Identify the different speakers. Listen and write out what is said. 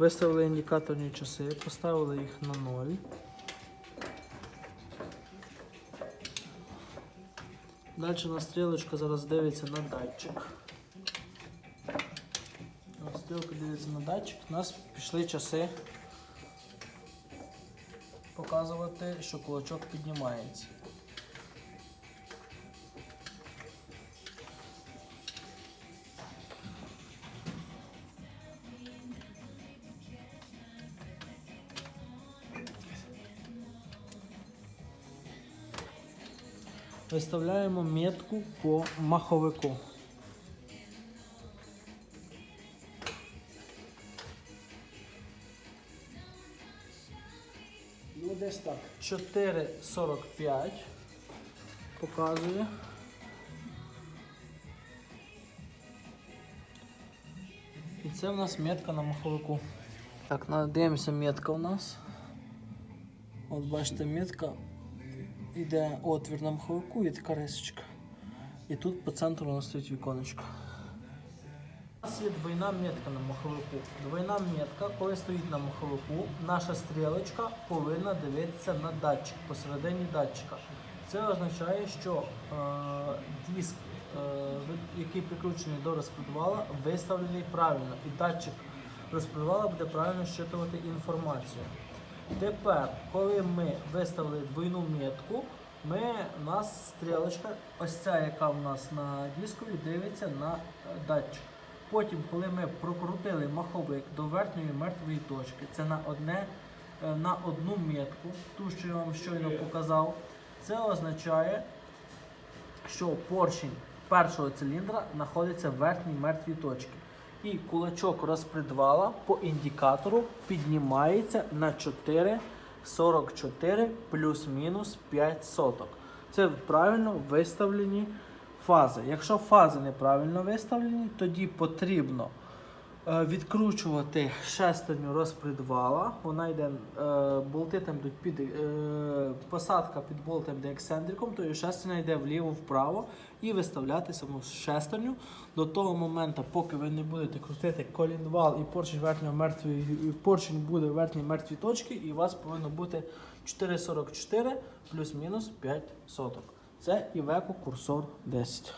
Speaker 1: Виставили індикаторні часи, поставили їх на 0. Далі у нас стрілочка зараз дивиться на датчик. Стрілка дивиться на датчик. У нас пішли часи показувати, що кулачок піднімається. Виставляємо метку по маховику. Ну, десь так. 4,45 показує. І це в нас метка на маховику. Так, надивимося метка у нас. От бачите, метка Іде отвір на маховику і така рисочка. І тут по центру у нас стоїть віконечко. У нас є двойна метка на маховику. Двойна метка, коли стоїть на маховику, наша стрілочка повинна дивитися на датчик посередині датчика. Це означає, що е, диск, е, який прикручений до розподвала, виставлений правильно, і датчик розподвала буде правильно щитувати інформацію. Тепер, коли ми виставили двойну метку, ми, у нас стрілочка, ось ця, яка в нас на дискові, дивиться на е, датчик. Потім, коли ми прокрутили маховик до верхньої мертвої точки, це на, одне, е, на одну метку, ту, що я вам щойно показав, це означає, що поршень першого циліндра знаходиться в верхній мертвій точці. І кулачок розпредвала по індикатору піднімається на 4,44 плюс-мінус 5 соток. Це правильно виставлені фази. Якщо фази неправильно виставлені, тоді потрібно відкручувати шестерню розпредвала. Вона йде, е, болти там йдуть під е, посадка під болтом йде ексцентриком, то шестерня йде вліво-вправо і виставляти саму шестерню до того моменту, поки ви не будете крутити колінвал і поршень верхньої мертвої, поршень буде верхній мертвій точці, і у вас повинно бути 4,44 плюс-мінус 5 соток. Це Iveco курсор 10.